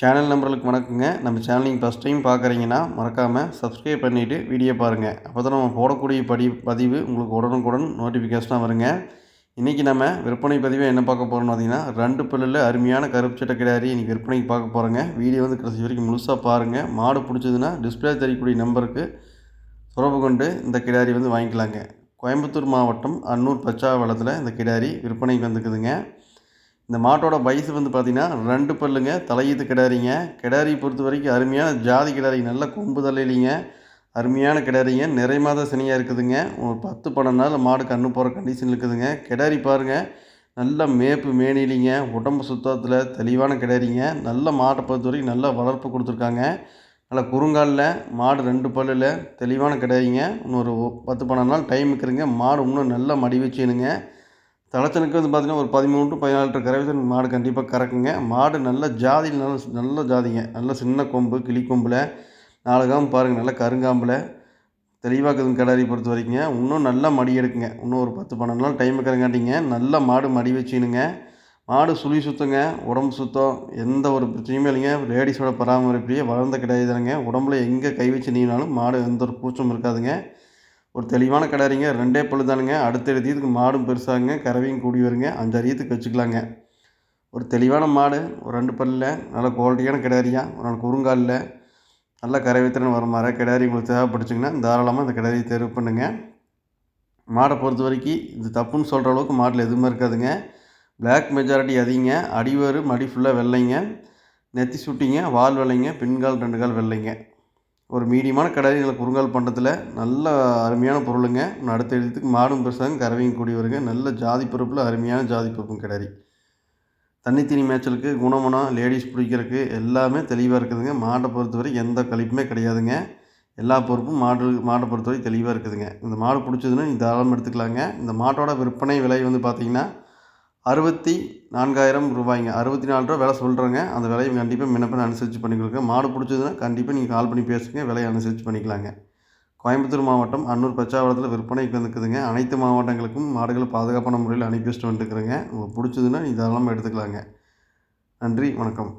Channel நம்பர்களுக்கு வணக்கங்க. நம்ம channel நீங்கள் ஃபஸ்ட் டைம் பார்க்குறீங்கன்னா மறக்காமல் சப்ஸ்கிரைப் பண்ணிவிட்டு வீடியோ பாருங்கள் அப்போ தான் நம்ம போடக்கூடிய படி பதிவு உங்களுக்கு உடனுக்குடன் நோட்டிஃபிகேஷனாக வருங்க. இன்றைக்கி நம்ம விற்பனை பதிவை என்ன பார்க்க போகிறோம்னு பார்த்தீங்கன்னா ரெண்டு பல்லில் அருமையான கருப்பு சட்டை கிடாரி இன்றைக்கி விற்பனைக்கு பார்க்க போகிறோங்க வீடியோ வந்து கடைசி வரைக்கும் முழுசாக பாருங்கள் மாடு பிடிச்சதுன்னா டிஸ்பிளே தெரியக்கூடிய நம்பருக்கு தொடர்பு கொண்டு இந்த கிடாரி வந்து வாங்கிக்கலாங்க. கோயம்புத்தூர் மாவட்டம் அன்னூர் பச்சாவளத்தில் இந்த கிடாரி விற்பனைக்கு வந்துக்குதுங்க. இந்த மாட்டோட வயசு வந்து பார்த்திங்கன்னா ரெண்டு பல்லுங்க தலையீத்து கிடாரிங்க. கிடாரி பொறுத்த வரைக்கும் அருமையான ஜாதி கிடாரி நல்ல கொம்பு தலையிலிங்க அருமையான கிடாரிங்க. நிறை மாத சனியாக இருக்குதுங்க. ஒரு பத்து பன்னெண்டு நாள் மாடு கண்ணு போகிற கண்டிஷன் இருக்குதுங்க. கிடாரி பாருங்கள் நல்ல மேப்பு மேனிலிங்க. உடம்பு சுத்தத்தில் தெளிவான கிடாரிங்க. நல்ல மாட்டை பொறுத்த வரைக்கும் நல்ல வளர்ப்பு கொடுத்துருக்காங்க. நல்லா குறுங்காலில் மாடு ரெண்டு பல்லில் தெளிவான கிடாரிங்க. இன்னொரு பத்து பன்னெண்டு நாள் டைம் இருக்குதுங்க மாடு இன்னும் நல்லா மடி வச்சுனுங்க தலைச்சனுக்கு வந்து பார்த்திங்கன்னா ஒரு பதிமூணு டு பதினாலு லிட்டர் கறவை மாடு கண்டிப்பாக கறக்குங்க. மாடு நல்ல ஜாதி நல்ல நல்ல ஜாதிங்க. நல்ல சின்ன கொம்பு கிளி கொம்பில். நாலு காம்பு பாருங்கள் நல்ல கருங்காம்பில். தெளிவாக்குதுங்க கடாரி பொறுத்த வரைக்குங்க. இன்னும் நல்லா மடி எடுக்குங்க. இன்னும் ஒரு பத்து பன்னெண்டு நாள் டைம் இருக்கிறங்காட்டிங்க நல்ல மாடு மடி வச்சுனுங்க. மாடு சுழி சுத்தங்க. உடம்பு சுத்தம். எந்த ஒரு பிரச்சனையுமே இல்லைங்க. லேடிஸோட பராமரிப்பிலேயே வளர்ந்த கிடையாதுங்க. உடம்புல எங்கே கை வச்சு நீனாலும் மாடு எந்த ஒரு பூச்சம் இருக்காதுங்க. ஒரு தெளிவான கிடாரிங்க ரெண்டே பல்லு தானுங்க. அடுத்த இதுக்கு மாடும் பெருசாகுங்க. கறவையும் கூடி வருங்க. அந்த அரியத்துக்கு வச்சுக்கலாங்க. ஒரு தெளிவான மாடு ஒரு ரெண்டு பல்லில் நல்ல குவாலிட்டியான கிடாரியாக ஒரு நாள் குறுங்காலில் நல்ல கரைவித்திறன் வர மாதிரி கிடாரி உங்களுக்கு தேவைப்படுச்சுங்கன்னா தாராளமாக இந்த கிடாரியை தேர்வு பண்ணுங்கள் மாடை பொறுத்த வரைக்கும் இது தப்புன்னு சொல்கிற அளவுக்கு மாட்டில் எதுவுமே இருக்காதுங்க. Black majority அதிகங்க. அடிவேறு மடி ஃபுல்லாக வெள்ளைங்க. நெத்தி சுட்டிங்க. வால் வெள்ளைங்க. பின்கால் ரெண்டு கால் வெள்ளைங்க. ஒரு மீடியமான கடாரிகளை குறுங்கால் பண்ணுறதுல நல்ல அருமையான பொருளுங்க. அடுத்த எழுத்துக்கு மாடும் பெருசாக கறவையும் கூடி வருங்க. நல்ல ஜாதி பொறுப்பில் அருமையான ஜாதி பொறுப்பும் கிடறி தண்ணி தீனி மேய்ச்சலுக்கு குணமனம் லேடிஸ் பிடிக்கிறதுக்கு எல்லாமே தெளிவாக இருக்குதுங்க. மாட்டை பொறுத்தவரை எந்த கழிப்புமே கிடையாதுங்க. எல்லா பொறுப்பும் மாடு மாட்டை பொறுத்தவரை தெளிவாக இருக்குதுங்க. இந்த மாடு பிடிச்சதுன்னா நீ தாராளமாக எடுத்துக்கலாங்க. இந்த மாட்டோட விற்பனை விலை வந்து பார்த்திங்கன்னா அறுபத்தி நான்காயிரம் ரூபாய்ங்க. அறுபத்தி நாலு ரூபா விலை சொல்கிறேங்க அந்த விலையை கண்டிப்பாக முன்னப்பின அனுசரித்து பண்ணி கொடுங்க. மாடு பிடிச்சதுன்னா கண்டிப்பாக நீங்கள் கால் பண்ணி பேசுங்க. விலையை அனுசரித்து பண்ணிக்கலாங்க. கோயம்புத்தூர் மாவட்டம் அன்னூர் பச்சாவளத்தில் விற்பனைக்கு வந்துக்குதுங்க அனைத்து மாவட்டங்களுக்கும் மாடுகளை பாதுகாப்பான முறையில் அனுப்பி வச்சுட்டு வந்துட்டுருக்குறேங்க. உங்களுக்கு பிடிச்சதுன்னா நீங்கள் தாராளமாக எடுத்துக்கலாங்க. நன்றி. வணக்கம்.